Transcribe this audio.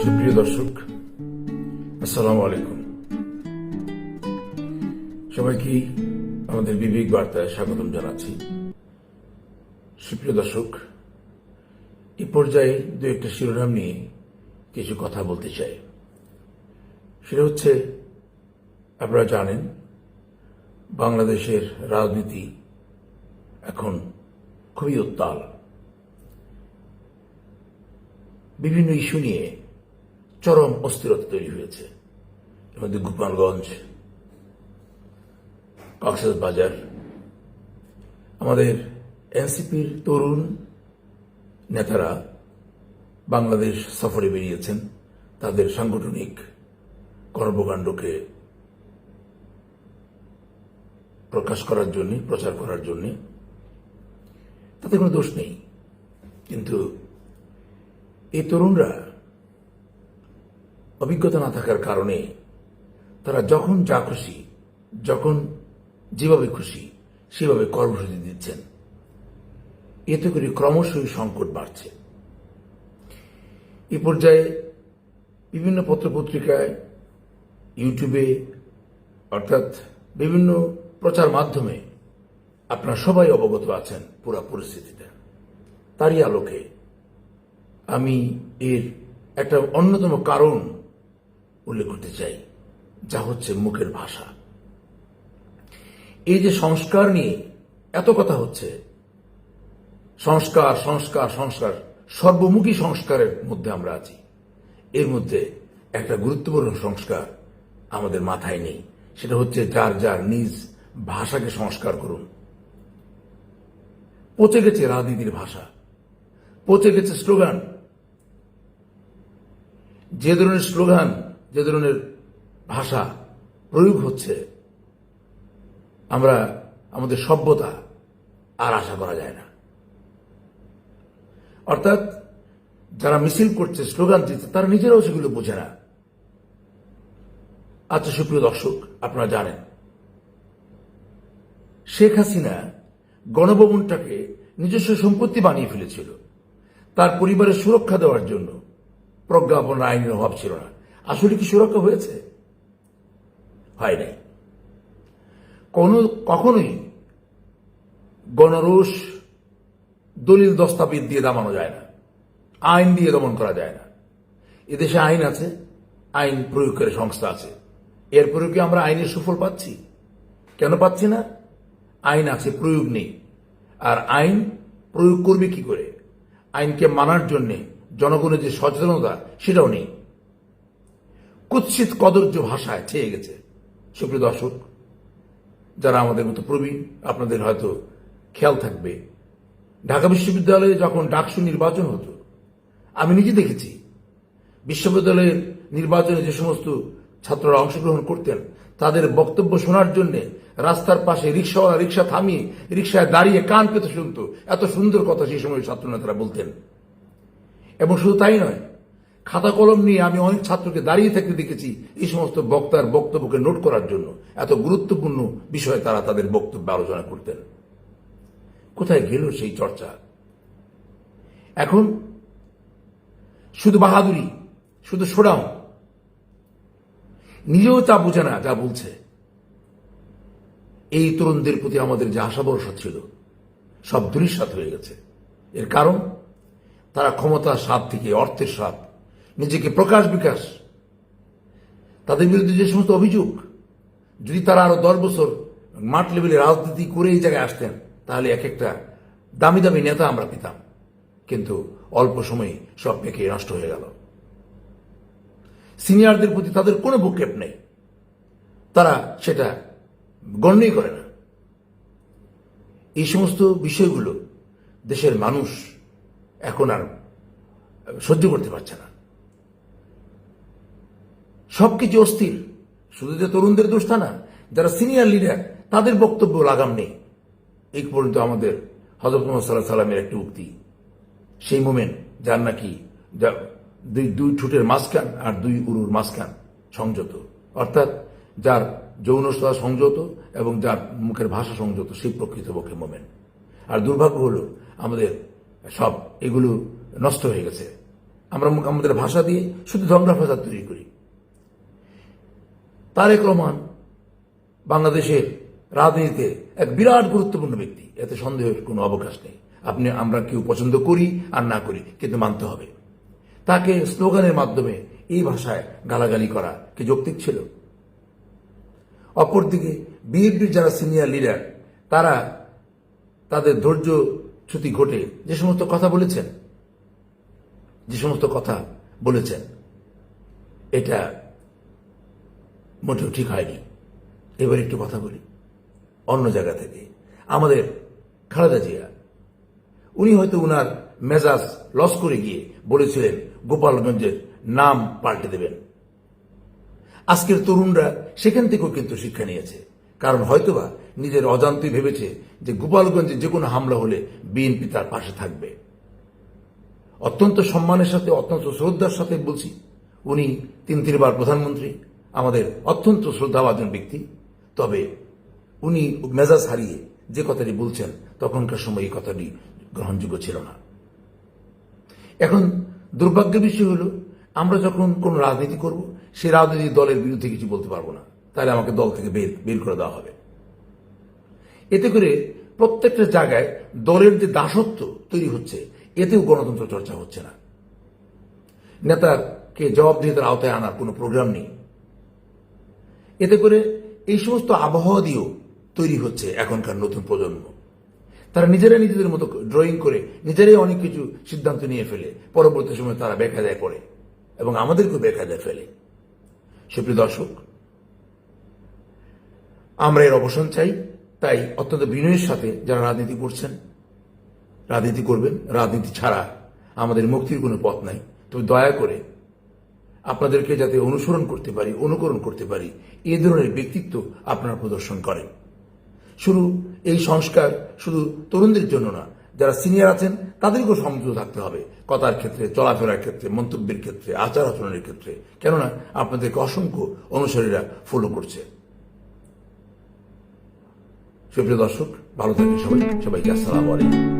সুপ্রিয় দর্শক, আসসালামু আলাইকুম। সবাইকে আমাদের বিবেক বার্তায় স্বাগতম জানাচ্ছি। সুপ্রিয় দর্শক, এ পর্যায়ে দু একটা শিরোনাম নিয়ে কিছু কথা বলতে চাই। সেটা হচ্ছে, আপনারা জানেন, বাংলাদেশের রাজনীতি এখন খুবই উত্তাল। বিভিন্ন ইস্যু নিয়ে চরম অস্থিরতা তৈরি হয়েছে। এর মধ্যে গোপালগঞ্জ বাজার, আমাদের এনসিপির তরুণ নেতারা বাংলাদেশ সফরে বেরিয়েছেন। তাদের সাংগঠনিক কর্মকাণ্ডকে প্রকাশ করার জন্য, প্রচার করার জন্য তাতে কোনো দোষ নেই। কিন্তু এই তরুণরা অভিজ্ঞতা না থাকার কারণে তারা যখন যা খুশি, যখন যেভাবে খুশি, সেভাবে কর্মসূচি দিচ্ছেন। এতে করে ক্রমশই সংকট বাড়ছে। এ পর্যায়ে বিভিন্ন পত্রপত্রিকায়, ইউটিউবে, অর্থাৎ বিভিন্ন প্রচার মাধ্যমে আপনারা সবাই অবগত আছেন পুরা পরিস্থিতিটা তারই আলোকে আমি এর একটা অন্যতম কারণ উল্লেখ করতে চাই, যা হচ্ছে মুখের ভাষা। এই যে সংস্কার নিয়ে এত কথা হচ্ছে, সংস্কার সংস্কার সংস্কার, সর্বমুখী সংস্কারের মধ্যে আমরা আছি। এর মধ্যে একটা গুরুত্বপূর্ণ সংস্কার আমাদের মাথায় নেই, সেটা হচ্ছে যার যার নিজ ভাষাকে সংস্কার করুন। পচে গেছে রাজনীতির ভাষা, পচে গেছে স্লোগান যে ধরনের স্লোগান, যে ধরনের ভাষা প্রয়োগ হচ্ছে, আমরা আমাদের সভ্যতা আর আশা করা যায় না। অর্থাৎ যারা মিছিল করছে, স্লোগান দিচ্ছে, তারা নিজেরাও সেগুলো বোঝে না। আচ্ছা সুপ্রিয় দর্শক, আপনারা জানেন, শেখ হাসিনা গণভবনটাকে নিজস্ব সম্পত্তি বানিয়ে ফেলেছিল। তার পরিবারের সুরক্ষা দেওয়ার জন্য প্রজ্ঞাপন আইনের অভাব ছিল না। আসলে কি সুরক্ষা হয়েছে? হয় নাই। কোন, কখনোই গণরোষ, দলিল দস্তাবিদ দিয়ে দামানো যায় না। আইন দিয়ে দমন করা যায় না। এদেশে আইন আছে, আইন প্রয়োগকারী সংস্থা আছে। এরপরে কি আমরা আইনের সুফল পাচ্ছি? কেন পাচ্ছি না? আইন আছে, প্রয়োগ নেই। আর আইন প্রয়োগ করবে কি করে? আইনকে মানার জন্য জনগণের যে সচেতনতা, সেটাও নেই। কুৎসিত কদর্য ভাষায় ছেয়ে গেছে। সুপ্রিয় দর্শক, যারা আমাদের মতো প্রবীণ, আপনাদের হয়তো খেয়াল থাকবে, ঢাকা বিশ্ববিদ্যালয়ে যখন ডাকসু নির্বাচন হতো, আমি নিজে দেখেছি, বিশ্ববিদ্যালয়ের নির্বাচনে যে সমস্ত ছাত্ররা অংশগ্রহণ করতেন, তাদের বক্তব্য শোনার জন্য রাস্তার পাশে রিক্সাওয়ালা রিক্সা থামিয়ে, রিক্সায় দাঁড়িয়ে কান পেতে শুনতো। এত সুন্দর কথা সেই সময় ছাত্রনেতারা বলতেন। এবং শুধু তাই নয়, খাতা কলম নিয়ে আমি অনেক ছাত্রকে দাঁড়িয়ে থাকতে দেখেছি এই সমস্ত বক্তার বক্তব্যকে নোট করার জন্য। এত গুরুত্বপূর্ণ বিষয়ে তারা তাদের বক্তব্য আলোচনা করতেন। কোথায় গেল সেই চর্চা? এখন শুধু বাহাদুরি, শুধু সোডাও নিজেও তা বোঝে না, যা বলছে। এই তরুণদের প্রতি আমাদের যে আশা ভরসা ছিল, সব দুরিসাত হয়ে গেছে। এর কারণ? তারা ক্ষমতার স্বাদ থেকে অর্থের স্বাদ, নিজেকে প্রকাশ বিকাশ, তাদের বিরুদ্ধে যে সমস্ত অভিযোগ, যদি তারা আরও দশ বছর মাঠ লেভেলে রাজনীতি করে এই জায়গায় আসতেন, তাহলে এক একটা দামি দামি নেতা আমরা পেতাম। কিন্তু অল্প সময়ে সব পেকে নষ্ট হয়ে গেল। সিনিয়রদের প্রতি তাদের কোনো ভূক্ষেপ নেই। তারা সেটা গণ্যই করে না। এই সমস্ত বিষয়গুলো দেশের মানুষ এখন আর সহ্য করতে পারছে না। সবকিছু অস্থির। শুধু যে তরুণদের দোষ তা না, যারা সিনিয়র লিডার তাদের বক্তব্য লাগাম নেই। এই পর্যন্ত আমাদের হজরত মোহাম্মদ সাল্লাহ সাল্লামের একটি উক্তি। সেই মোমেন্ট যার নাকি যা দুই দুই ঠুটের মাঝখান আর দুই উরুর মাঝখান সংযত। অর্থাৎ যার যৌনতা সংযত এবং যার মুখের ভাষা সংযত, সেই প্রকৃতপক্ষে মোমেন্ট আর দুর্ভাগ্য হলো, আমাদের সব এগুলো নষ্ট হয়ে গেছে। আমরা আমাদের ভাষা দিয়ে শুধু ফাসাদ তৈরি করি। তারেক রহমান বাংলাদেশের রাজনীতিতে এক বিরাট গুরুত্বপূর্ণ ব্যক্তি। এতে সন্দেহের কোনো অবকাশ নেই। আপনি, আমরা কেউ পছন্দ করি আর না করি, কিন্তু মানতে হবে। তাকে স্লোগানের মাধ্যমে এই ভাষায় গালাগালি করা কি যৌক্তিক ছিল? অপরদিকে, বিএনপির যারা সিনিয়র লিডার, তারা তাদের ধৈর্য চ্যুতি ঘটে যে সমস্ত কথা বলেছেন যে সমস্ত কথা বলেছেন, এটা মোটেও ঠিক হয়নি। এবার একটু কথা বলি, অন্য জায়গা থেকে। আমাদের খালেদা জিয়া, উনি হয়তো উনার মেজাজ লস করে গিয়ে বলেছিলেন, গোপালগঞ্জের নাম পাল্টে দেবেন। আজকের তরুণরা সেখান থেকেও কিন্তু শিক্ষা নিয়েছে। কারণ হয়তোবা নিজের অজান্তে ভেবেছে যে গোপালগঞ্জে যে কোনো হামলা হলে বিএনপি তার পাশে থাকবে। অত্যন্ত সম্মানের সাথে, অত্যন্ত শ্রদ্ধার সাথে বলছি, উনি তিন তিনবার প্রধানমন্ত্রী, আমাদের অত্যন্ত শ্রদ্ধাভাজন ব্যক্তি। তবে উনি মেজাজ হারিয়ে যে কথাটি বলছেন, তখনকার সময় এই কথাটি গ্রহণযোগ্য ছিল না। এখন দুর্ভাগ্যের বিষয় হলো, আমরা যখন কোন রাজনীতি করব সেই রাজনৈতিক দলের বিরুদ্ধে কিছু বলতে পারব না। তাহলে আমাকে দল থেকে বের বের করে দেওয়া হবে। এতে করে প্রত্যেকটা জায়গায় দলের যে দাসত্ব তৈরি হচ্ছে এতেও গণতন্ত্র চর্চা হচ্ছে না। নেতাকে জবাবদিহিতার আওতায় আনার কোনো প্রোগ্রাম নেই। এতে করে এই সমস্ত আবহাওয়া দিয়েও তৈরি হচ্ছে এখনকার নতুন প্রজন্ম। তারা নিজেরাই নিজেদের মতো ড্রয়িং করে নিজেরাই অনেক কিছু সিদ্ধান্ত নিয়ে ফেলে। পরবর্তী সময় তারা বেকায়দায় পড়ে এবং আমাদেরকেও বেকায়দায় ফেলে। সুপ্রিয় দর্শক, আমরা এর অবসান চাই। তাই অত্যন্ত বিনয়ের সাথে যারা রাজনীতি করছেন রাজনীতি করবেন, রাজনীতি ছাড়া আমাদের মুক্তির কোনো পথ নাই। তবে দয়া করে আপনাদেরকে যাতে অনুসরণ করতে পারি, অনুকরণ করতে পারি, এ ধরনের ব্যক্তিত্ব আপনারা প্রদর্শন করেন। শুধু এই সংস্কার শুধু তরুণদের জন্য না, যারা সিনিয়র আছেন, তাদেরকেও সংযুক্ত থাকতে হবে কথার ক্ষেত্রে, চলাফেরার ক্ষেত্রে, মন্তব্যের ক্ষেত্রে, আচার আচরণের ক্ষেত্রে। কেননা আপনাদেরকে অসংখ্য অনুসারীরা ফলো করছে। সুপ্রিয় দর্শক, ভালো থাকেন সবাই। সবাইকে আসসালামু আলাইকুম।